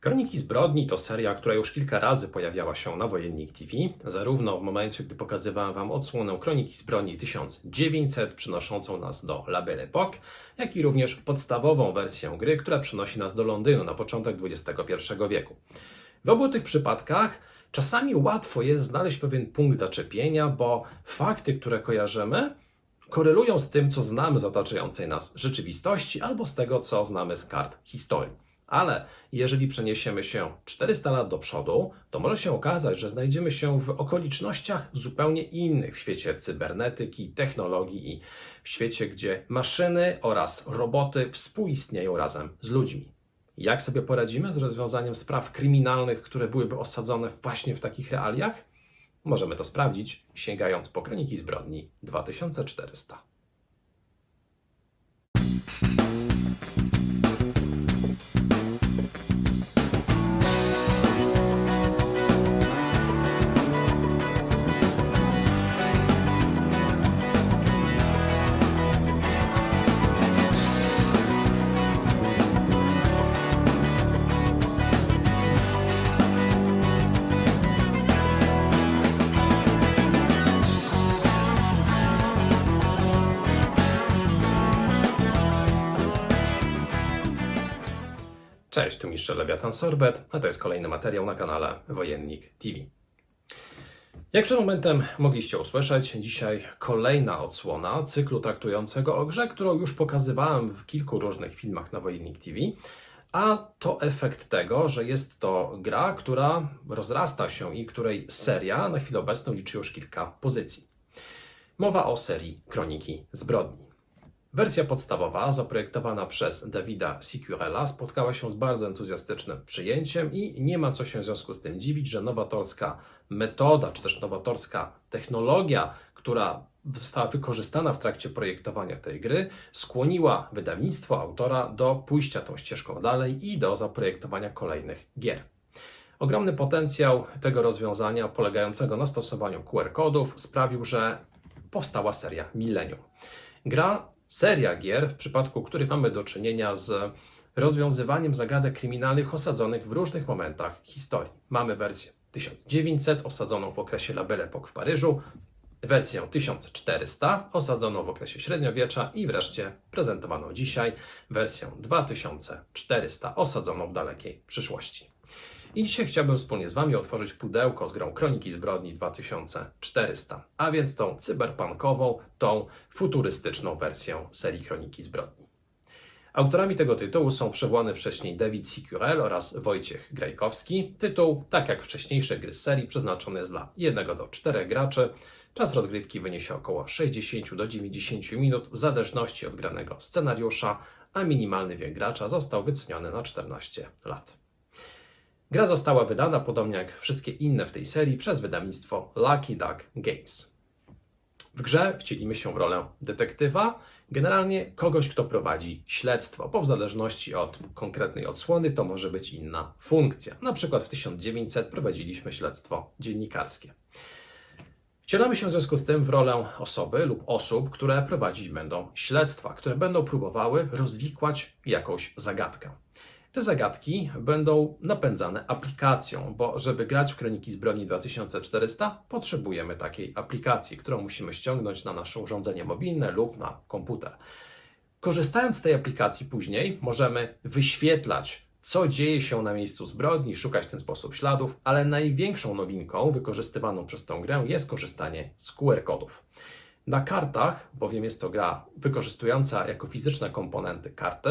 Kroniki Zbrodni to seria, która już kilka razy pojawiała się na Wojennik TV, zarówno w momencie, gdy pokazywałem Wam odsłonę Kroniki Zbrodni 1900, przynoszącą nas do La Belle Époque, jak i również podstawową wersję gry, która przenosi nas do Londynu na początek XXI wieku. W obu tych przypadkach czasami łatwo jest znaleźć pewien punkt zaczepienia, bo fakty, które kojarzymy, korelują z tym, co znamy z otaczającej nas rzeczywistości albo z tego, co znamy z kart historii. Ale jeżeli przeniesiemy się 400 lat do przodu, to może się okazać, że znajdziemy się w okolicznościach zupełnie innych w świecie cybernetyki, technologii i w świecie, gdzie maszyny oraz roboty współistnieją razem z ludźmi. Jak sobie poradzimy z rozwiązaniem spraw kryminalnych, które byłyby osadzone właśnie w takich realiach? Możemy to sprawdzić, sięgając po kroniki zbrodni 2400. Cześć, tu mistrz Lewiatan Sorbet, a to jest kolejny materiał na kanale Wojennik TV. Jak przed momentem mogliście usłyszeć, dzisiaj kolejna odsłona cyklu traktującego o grze, którą już pokazywałem w kilku różnych filmach na Wojennik TV, a to efekt tego, że jest to gra, która rozrasta się i której seria na chwilę obecną liczy już kilka pozycji. Mowa o serii Kroniki Zbrodni. Wersja podstawowa, zaprojektowana przez Davida Sicurella, spotkała się z bardzo entuzjastycznym przyjęciem i nie ma co się w związku z tym dziwić, że nowatorska metoda, czy też nowatorska technologia, która została wykorzystana w trakcie projektowania tej gry, skłoniła wydawnictwo, autora do pójścia tą ścieżką dalej i do zaprojektowania kolejnych gier. Ogromny potencjał tego rozwiązania, polegającego na stosowaniu QR-kodów, sprawił, że powstała seria Millennium. Gra seria gier, w przypadku których mamy do czynienia z rozwiązywaniem zagadek kryminalnych osadzonych w różnych momentach historii. Mamy wersję 1900 osadzoną w okresie La Belle Époque w Paryżu, wersję 1400 osadzoną w okresie średniowiecza i wreszcie prezentowaną dzisiaj wersję 2400 osadzoną w dalekiej przyszłości. I dzisiaj chciałbym wspólnie z Wami otworzyć pudełko z grą Kroniki Zbrodni 2400, a więc tą cyberpunkową, tą futurystyczną wersją serii Kroniki Zbrodni. Autorami tego tytułu są przywołany wcześniej David Sicurel oraz Wojciech Grajkowski. Tytuł, tak jak wcześniejsze gry serii, przeznaczony jest dla 1 do 4 graczy. Czas rozgrywki wyniesie około 60 do 90 minut w zależności od granego scenariusza, a minimalny wiek gracza został wyceniony na 14 lat. Gra została wydana, podobnie jak wszystkie inne w tej serii, przez wydawnictwo Lucky Duck Games. W grze wcielimy się w rolę detektywa, generalnie kogoś, kto prowadzi śledztwo, bo w zależności od konkretnej odsłony to może być inna funkcja. Na przykład w 1900 prowadziliśmy śledztwo dziennikarskie. Wcielamy się w związku z tym w rolę osoby lub osób, które prowadzić będą śledztwa, które będą próbowały rozwikłać jakąś zagadkę. Te zagadki będą napędzane aplikacją, bo żeby grać w Kroniki Zbrodni 2400 potrzebujemy takiej aplikacji, którą musimy ściągnąć na nasze urządzenie mobilne lub na komputer. Korzystając z tej aplikacji później możemy wyświetlać co dzieje się na miejscu zbrodni, szukać w ten sposób śladów, ale największą nowinką wykorzystywaną przez tę grę jest korzystanie z QR-kodów. Na kartach, bowiem jest to gra wykorzystująca jako fizyczne komponenty karty,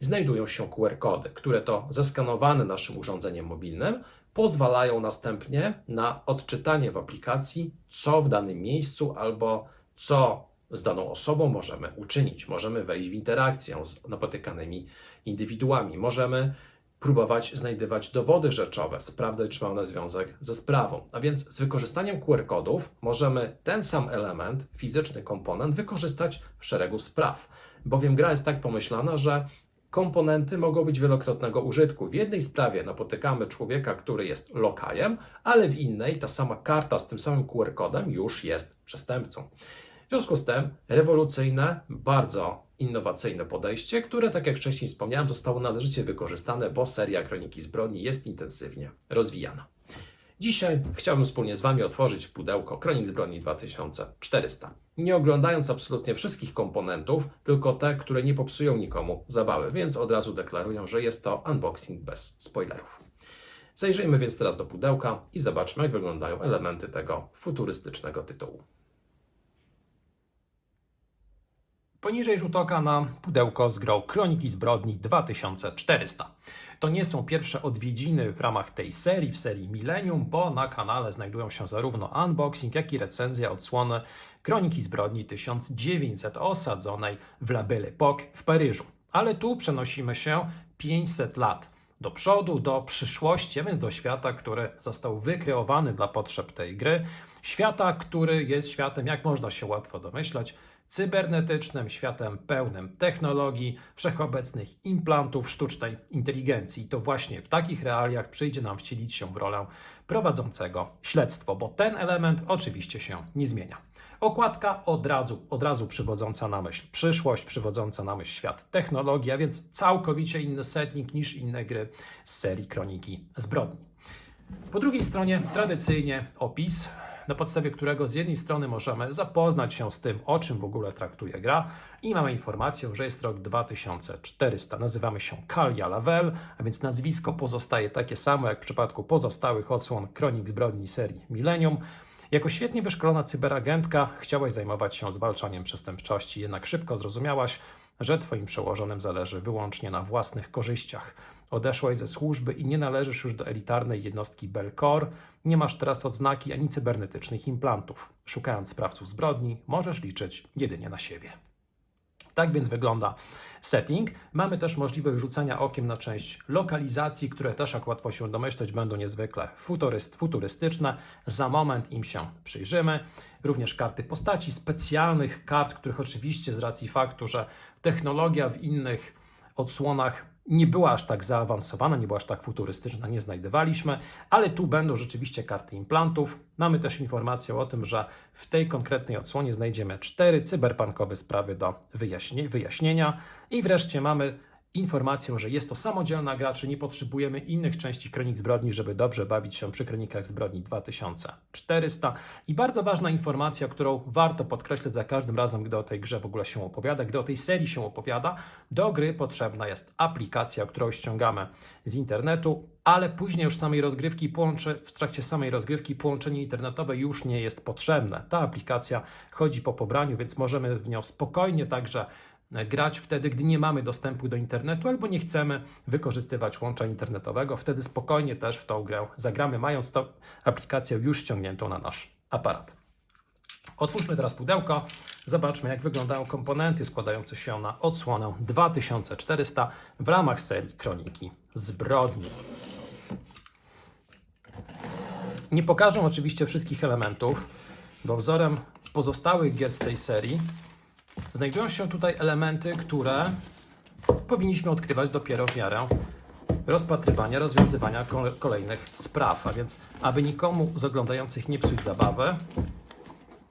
znajdują się QR-kody, które to zeskanowane naszym urządzeniem mobilnym pozwalają następnie na odczytanie w aplikacji, co w danym miejscu albo co z daną osobą możemy uczynić. Możemy wejść w interakcję z napotykanymi indywiduami, możemy próbować znajdywać dowody rzeczowe, sprawdzać, czy ma one związek ze sprawą. A więc z wykorzystaniem QR-kodów możemy ten sam element, fizyczny komponent, wykorzystać w szeregu spraw. Bowiem gra jest tak pomyślana, że komponenty mogą być wielokrotnego użytku. W jednej sprawie napotykamy człowieka, który jest lokajem, ale w innej ta sama karta z tym samym QR-kodem już jest przestępcą. W związku z tym rewolucyjne, bardzo innowacyjne podejście, które, tak jak wcześniej wspomniałem, zostało należycie wykorzystane, bo seria Kroniki Zbrodni jest intensywnie rozwijana. Dzisiaj chciałbym wspólnie z Wami otworzyć pudełko Kronik Zbrodni 2400. Nie oglądając absolutnie wszystkich komponentów, tylko te, które nie popsują nikomu zabawy, więc od razu deklaruję, że jest to unboxing bez spoilerów. Zajrzyjmy więc teraz do pudełka i zobaczmy, jak wyglądają elementy tego futurystycznego tytułu. Poniżej rzut oka na pudełko z grą Kroniki Zbrodni 2400. To nie są pierwsze odwiedziny w ramach tej serii, w serii Millennium, bo na kanale znajdują się zarówno unboxing, jak i recenzja odsłony Kroniki Zbrodni 1900 osadzonej w La Belle Époque w Paryżu. Ale tu przenosimy się 500 lat do przodu, do przyszłości, a więc do świata, który został wykreowany dla potrzeb tej gry. Świata, który jest światem, jak można się łatwo domyślać, cybernetycznym, światem pełnym technologii, wszechobecnych implantów sztucznej inteligencji. To właśnie w takich realiach przyjdzie nam wcielić się w rolę prowadzącego śledztwo, bo ten element oczywiście się nie zmienia. Okładka od razu, od razu przywodząca na myśl przyszłość, przywodząca na myśl świat technologii, a więc całkowicie inny setting niż inne gry z serii Kroniki Zbrodni. Po drugiej stronie tradycyjnie opis, na podstawie którego z jednej strony możemy zapoznać się z tym, o czym w ogóle traktuje gra i mamy informację, że jest rok 2400. Nazywamy się Kalia Lavel, a więc nazwisko pozostaje takie samo jak w przypadku pozostałych odsłon Kronik Zbrodni serii Millennium. Jako świetnie wyszkolona cyberagentka chciałaś zajmować się zwalczaniem przestępczości, jednak szybko zrozumiałaś, że twoim przełożonym zależy wyłącznie na własnych korzyściach. Odeszłaś ze służby i nie należysz już do elitarnej jednostki Belcor. Nie masz teraz odznaki ani cybernetycznych implantów. Szukając sprawców zbrodni, możesz liczyć jedynie na siebie. Tak więc wygląda setting. Mamy też możliwość rzucania okiem na część lokalizacji, które też, jak łatwo się domyśleć, będą niezwykle futuryst, futurystyczne. Za moment im się przyjrzymy. Również karty postaci, specjalnych kart, których oczywiście z racji faktu, że technologia w innych odsłonach nie była aż tak zaawansowana, nie była aż tak futurystyczna, nie znajdowaliśmy, ale tu będą rzeczywiście karty implantów. Mamy też informację o tym, że w tej konkretnej odsłonie znajdziemy cztery cyberpunkowe sprawy do wyjaśnie, wyjaśnienia i wreszcie mamy informację, że jest to samodzielna gra, czy nie potrzebujemy innych części Kronik Zbrodni, żeby dobrze bawić się przy Kronikach Zbrodni 2400. I bardzo ważna informacja, którą warto podkreślać za każdym razem, gdy o tej grze w ogóle się opowiada, gdy o tej serii się opowiada, do gry potrzebna jest aplikacja, którą ściągamy z internetu, ale później już samej rozgrywki połączy, w trakcie samej rozgrywki połączenie internetowe już nie jest potrzebne. Ta aplikacja chodzi po pobraniu, więc możemy w nią spokojnie także grać wtedy, gdy nie mamy dostępu do internetu albo nie chcemy wykorzystywać łącza internetowego. Wtedy spokojnie też w tą grę zagramy, mając tą aplikację już ściągniętą na nasz aparat. Otwórzmy teraz pudełko. Zobaczmy, jak wyglądają komponenty składające się na odsłonę 2400 w ramach serii Kroniki Zbrodni. Nie pokażę oczywiście wszystkich elementów, bo wzorem pozostałych gier z tej serii znajdują się tutaj elementy, które powinniśmy odkrywać dopiero w miarę rozpatrywania, rozwiązywania kole- kolejnych spraw. A więc, aby nikomu z oglądających nie psuć zabawy,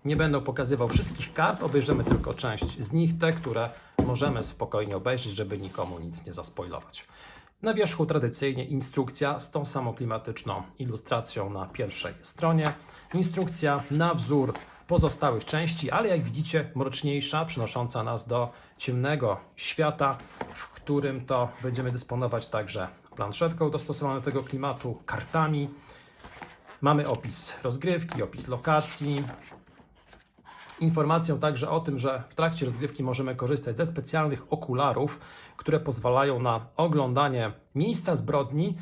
nie będę pokazywał wszystkich kart, obejrzymy tylko część z nich, te, które możemy spokojnie obejrzeć, żeby nikomu nic nie zaspoilować. Na wierzchu tradycyjnie instrukcja z tą samą klimatyczną ilustracją na pierwszej stronie. Instrukcja na wzór pozostałych części, ale jak widzicie, mroczniejsza, przynosząca nas do ciemnego świata, w którym to będziemy dysponować także planszetką dostosowaną do tego klimatu, kartami. Mamy opis rozgrywki, opis lokacji, informację także o tym, że w trakcie rozgrywki możemy korzystać ze specjalnych okularów, które pozwalają na oglądanie miejsca zbrodni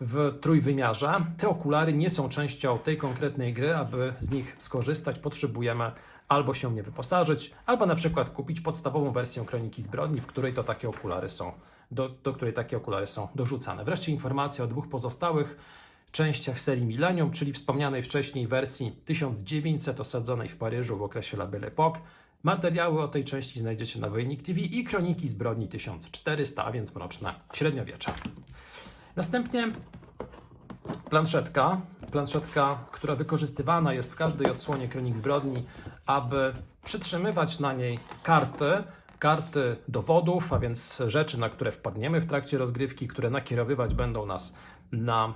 w trójwymiarze. Te okulary nie są częścią tej konkretnej gry, aby z nich skorzystać, potrzebujemy albo się nie wyposażyć, albo na przykład kupić podstawową wersję Kroniki Zbrodni, w której to takie okulary są, do, do której takie okulary są dorzucane. Wreszcie informacja o dwóch pozostałych częściach serii Millennium, czyli wspomnianej wcześniej wersji 1900 osadzonej w Paryżu w okresie La Belle Époque. Materiały o tej części znajdziecie na Wojnik TV i Kroniki Zbrodni 1400, a więc mroczne średniowiecze. Następnie planszetka, planszetka, która wykorzystywana jest w każdej odsłonie Kronik Zbrodni, aby przytrzymywać na niej karty, karty dowodów, a więc rzeczy, na które wpadniemy w trakcie rozgrywki, które nakierowywać będą nas na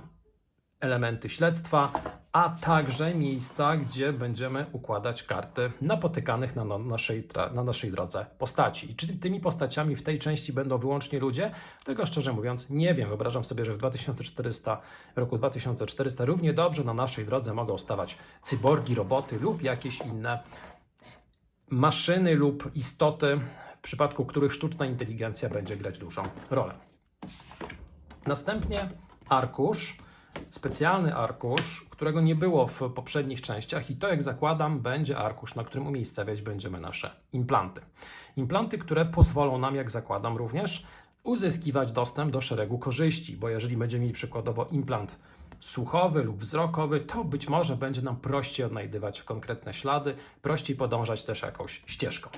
elementy śledztwa, a także miejsca, gdzie będziemy układać karty napotykanych na, naszej, na naszej drodze postaci. I czy tymi postaciami w tej części będą wyłącznie ludzie? Tego szczerze mówiąc nie wiem. Wyobrażam sobie, że w 2400, roku 2400 równie dobrze na naszej drodze mogą stawać cyborgi, roboty lub jakieś inne maszyny lub istoty, w przypadku których sztuczna inteligencja będzie grać dużą rolę. Następnie arkusz, specjalny arkusz, którego nie było w poprzednich częściach, i to, jak zakładam, będzie arkusz, na którym umiejscawiać będziemy nasze implanty. Implanty, które pozwolą nam, jak zakładam, również uzyskiwać dostęp do szeregu korzyści, bo jeżeli będziemy mieli przykładowo implant słuchowy lub wzrokowy, to być może będzie nam prościej odnajdywać konkretne ślady, prościej podążać też jakąś ścieżką.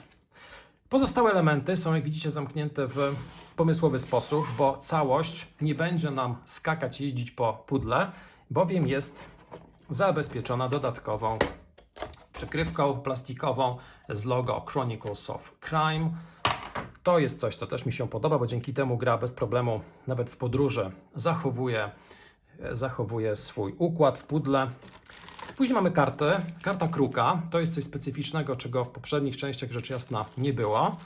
Pozostałe elementy są, jak widzicie, zamknięte w pomysłowy sposób, bo całość nie będzie nam skakać, jeździć po pudle, bowiem jest zabezpieczona dodatkową przykrywką plastikową z logo Chronicles of Crime. To jest coś, co też mi się podoba, bo dzięki temu gra bez problemu, nawet w podróży, zachowuje, zachowuje swój układ w pudle. Później mamy kartę, karta kruka. To jest coś specyficznego, czego w poprzednich częściach rzecz jasna nie było.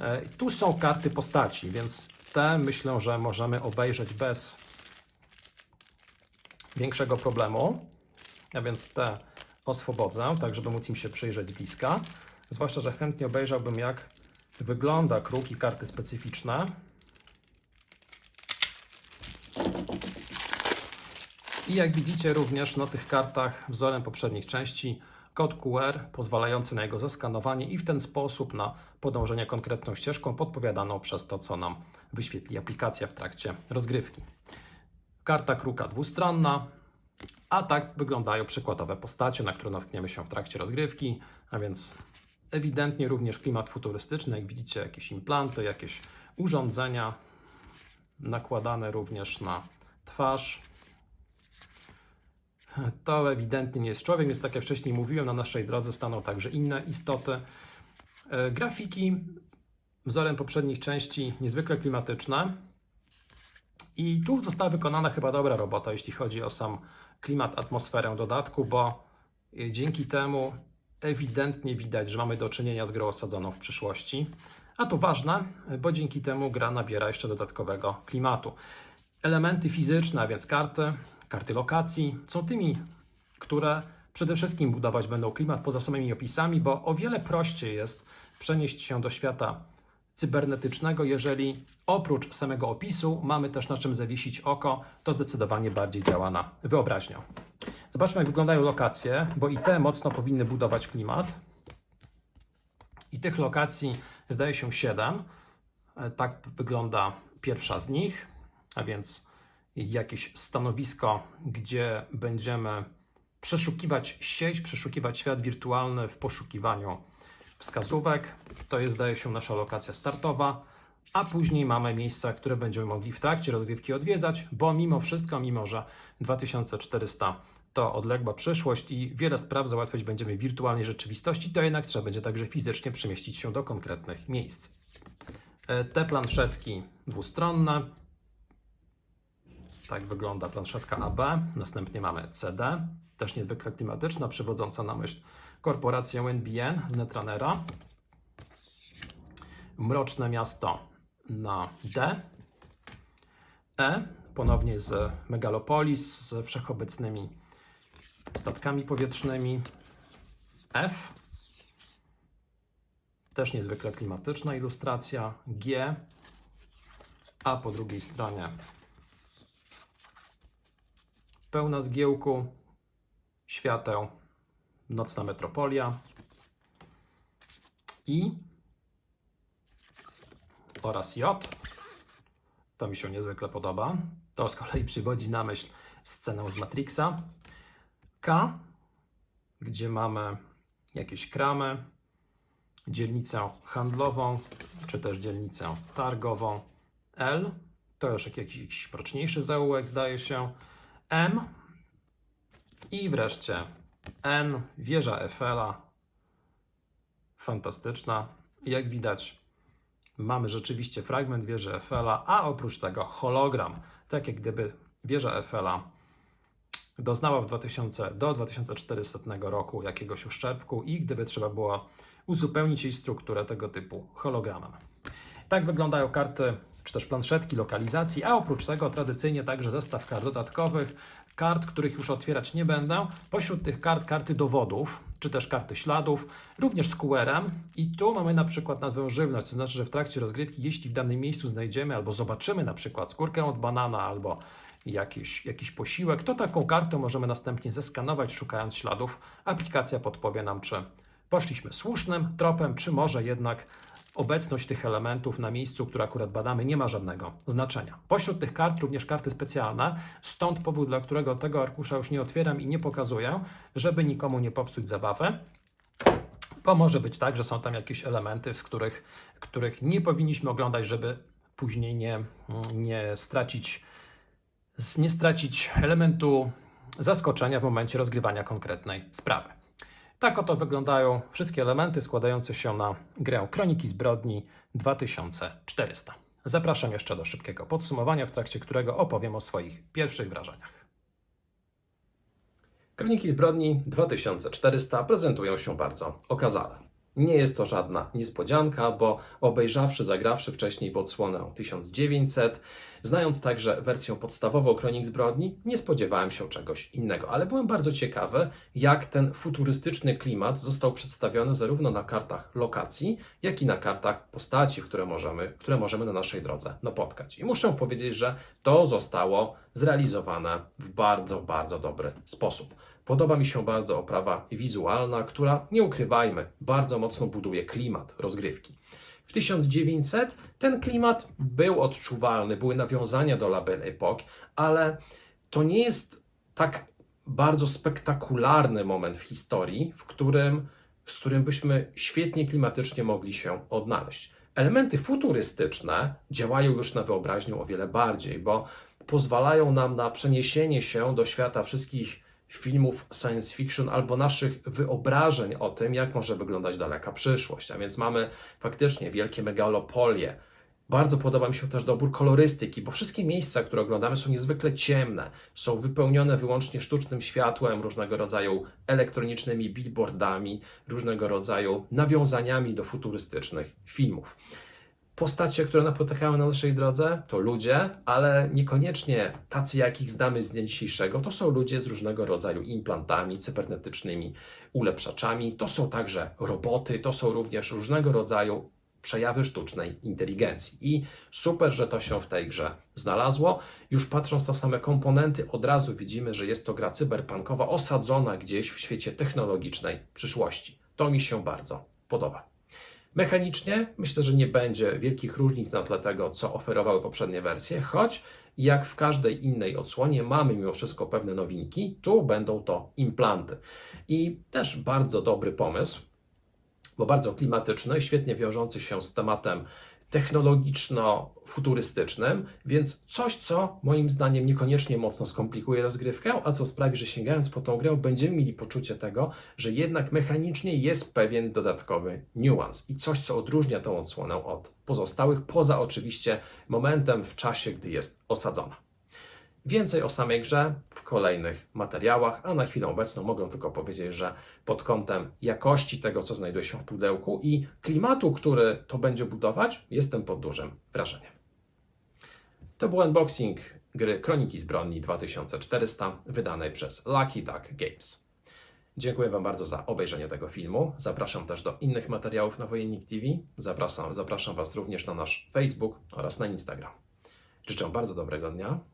E, Tu są karty postaci, więc te myślę, że możemy obejrzeć bez większego problemu. A więc te oswobodzę, tak żeby móc im się przyjrzeć z bliska. Zwłaszcza, że chętnie obejrzałbym, jak wygląda kruk i karty specyficzne. I jak widzicie również na tych kartach wzorem poprzednich części kod QR pozwalający na jego zeskanowanie i w ten sposób na podążenie konkretną ścieżką podpowiadaną przez to, co nam wyświetli aplikacja w trakcie rozgrywki. Karta kruka dwustronna, a tak wyglądają przykładowe postacie, na które natkniemy się w trakcie rozgrywki, a więc ewidentnie również klimat futurystyczny, jak widzicie jakieś implanty, jakieś urządzenia nakładane również na twarz. To ewidentnie nie jest człowiek, więc tak jak wcześniej mówiłem, na naszej drodze staną także inne istoty. E, Grafiki wzorem poprzednich części niezwykle klimatyczne. I tu została wykonana chyba dobra robota, jeśli chodzi o sam klimat, atmosferę dodatku, bo e, dzięki temu ewidentnie widać, że mamy do czynienia z grą osadzoną w przyszłości. A to ważne, bo dzięki temu gra nabiera jeszcze dodatkowego klimatu. Elementy fizyczne, a więc karty, karty lokacji, są tymi, które przede wszystkim budować będą klimat poza samymi opisami, bo o wiele prościej jest przenieść się do świata cybernetycznego, jeżeli oprócz samego opisu mamy też na czym zawiesić oko, to zdecydowanie bardziej działa na wyobraźnię. Zobaczmy, jak wyglądają lokacje, bo i te mocno powinny budować klimat. I tych lokacji zdaje się 7. Tak wygląda pierwsza z nich, a więc jakieś stanowisko, gdzie będziemy przeszukiwać sieć, przeszukiwać świat wirtualny w poszukiwaniu wskazówek. To jest, zdaje się, nasza lokacja startowa. A później mamy miejsca, które będziemy mogli w trakcie rozgrywki odwiedzać, bo mimo wszystko, mimo że 2400 to odległa przyszłość i wiele spraw załatwiać będziemy w wirtualnej rzeczywistości, to jednak trzeba będzie także fizycznie przemieścić się do konkretnych miejsc. E, Te planszetki dwustronne. Tak wygląda planszetka AB. Następnie mamy CD, też niezwykle klimatyczna, przywodząca na myśl korporację NBN z Netrunnera. Mroczne miasto na D. E, ponownie z Megalopolis, z wszechobecnymi statkami powietrznymi. F, też niezwykle klimatyczna ilustracja. G, a po drugiej stronie pełna zgiełku, świateł, nocna metropolia i oraz J. To mi się niezwykle podoba. To z kolei przywodzi na myśl scenę z Matrixa. K, gdzie mamy jakieś kramy, dzielnicę handlową, czy też dzielnicę targową. L, to już jak jakiś mroczniejszy zaułek, zdaje się. M i wreszcie N, wieża Eiffela, fantastyczna. Jak widać, mamy rzeczywiście fragment wieży Eiffela, a oprócz tego hologram, tak jak gdyby wieża Eiffela doznała w 2000 do 2400 roku jakiegoś uszczerbku i gdyby trzeba było uzupełnić jej strukturę tego typu hologramem. Tak wyglądają karty czy też planszetki lokalizacji, a oprócz tego tradycyjnie także zestaw kart dodatkowych, kart, których już otwierać nie będę. Pośród tych kart karty dowodów, czy też karty śladów, również z QR-em. I tu mamy na przykład nazwę żywność, to znaczy, że w trakcie rozgrywki, jeśli w danym miejscu znajdziemy albo zobaczymy na przykład skórkę od banana albo jakiś, jakiś posiłek, to taką kartę możemy następnie zeskanować, szukając śladów. Aplikacja podpowie nam, czy poszliśmy słusznym tropem, czy może jednak obecność tych elementów na miejscu, które akurat badamy, nie ma żadnego znaczenia. Pośród tych kart również karty specjalne, stąd powód, dla którego tego arkusza już nie otwieram i nie pokazuję, żeby nikomu nie popsuć zabawy. Bo może być tak, że są tam jakieś elementy, z których, których nie powinniśmy oglądać, żeby później nie, nie stracić nie stracić elementu zaskoczenia w momencie rozgrywania konkretnej sprawy. Tak oto wyglądają wszystkie elementy składające się na grę Kroniki Zbrodni 2400. Zapraszam jeszcze do szybkiego podsumowania, w trakcie którego opowiem o swoich pierwszych wrażeniach. Kroniki Zbrodni 2400 prezentują się bardzo okazale. Nie jest to żadna niespodzianka, bo obejrzawszy, zagrawszy wcześniej w odsłonę 1900, znając także wersję podstawową Kronik Zbrodni, nie spodziewałem się czegoś innego, ale byłem bardzo ciekawy, jak ten futurystyczny klimat został przedstawiony zarówno na kartach lokacji, jak i na kartach postaci, które możemy, które możemy na naszej drodze napotkać. I muszę powiedzieć, że to zostało zrealizowane w bardzo, bardzo dobry sposób. Podoba mi się bardzo oprawa wizualna, która, nie ukrywajmy, bardzo mocno buduje klimat rozgrywki. W 1900 ten klimat był odczuwalny, były nawiązania do La Belle ale to nie jest tak bardzo spektakularny moment w historii, w którym, z którym byśmy świetnie klimatycznie mogli się odnaleźć. Elementy futurystyczne działają już na wyobraźnię o wiele bardziej, bo pozwalają nam na przeniesienie się do świata wszystkich filmów science fiction albo naszych wyobrażeń o tym, jak może wyglądać daleka przyszłość. A więc mamy faktycznie wielkie megalopolie. Bardzo podoba mi się też dobór kolorystyki, bo wszystkie miejsca, które oglądamy, są niezwykle ciemne, są wypełnione wyłącznie sztucznym światłem, różnego rodzaju elektronicznymi billboardami, różnego rodzaju nawiązaniami do futurystycznych filmów. Postacie, które napotykają na naszej drodze, to ludzie, ale niekoniecznie tacy, jakich znamy z dnia dzisiejszego. To są ludzie z różnego rodzaju implantami cybernetycznymi, ulepszaczami. To są także roboty, to są również różnego rodzaju przejawy sztucznej inteligencji. I super, że to się w tej grze znalazło. Już patrząc na same komponenty, od razu widzimy, że jest to gra cyberpunkowa osadzona gdzieś w świecie technologicznej przyszłości. To mi się bardzo podoba. Mechanicznie myślę, że nie będzie wielkich różnic na tle tego, co oferowały poprzednie wersje, choć jak w każdej innej odsłonie mamy mimo wszystko pewne nowinki, tu będą to implanty. I też bardzo dobry pomysł, bo bardzo klimatyczny, świetnie wiążący się z tematem technologiczno-futurystycznym, więc coś, co moim zdaniem niekoniecznie mocno skomplikuje rozgrywkę, a co sprawi, że sięgając po tą grę, będziemy mieli poczucie tego, że jednak mechanicznie jest pewien dodatkowy niuans i coś, co odróżnia tą odsłonę od pozostałych, poza oczywiście momentem w czasie, gdy jest osadzona. Więcej o samej grze w kolejnych materiałach, a na chwilę obecną mogę tylko powiedzieć, że pod kątem jakości tego, co znajduje się w pudełku i klimatu, który to będzie budować, jestem pod dużym wrażeniem. To był unboxing gry Kroniki Zbrodni 2400, wydanej przez Lucky Duck Games. Dziękuję Wam bardzo za obejrzenie tego filmu. Zapraszam też do innych materiałów na Wojennik TV. Zapraszam, zapraszam Was również na nasz Facebook oraz na Instagram. Życzę bardzo dobrego dnia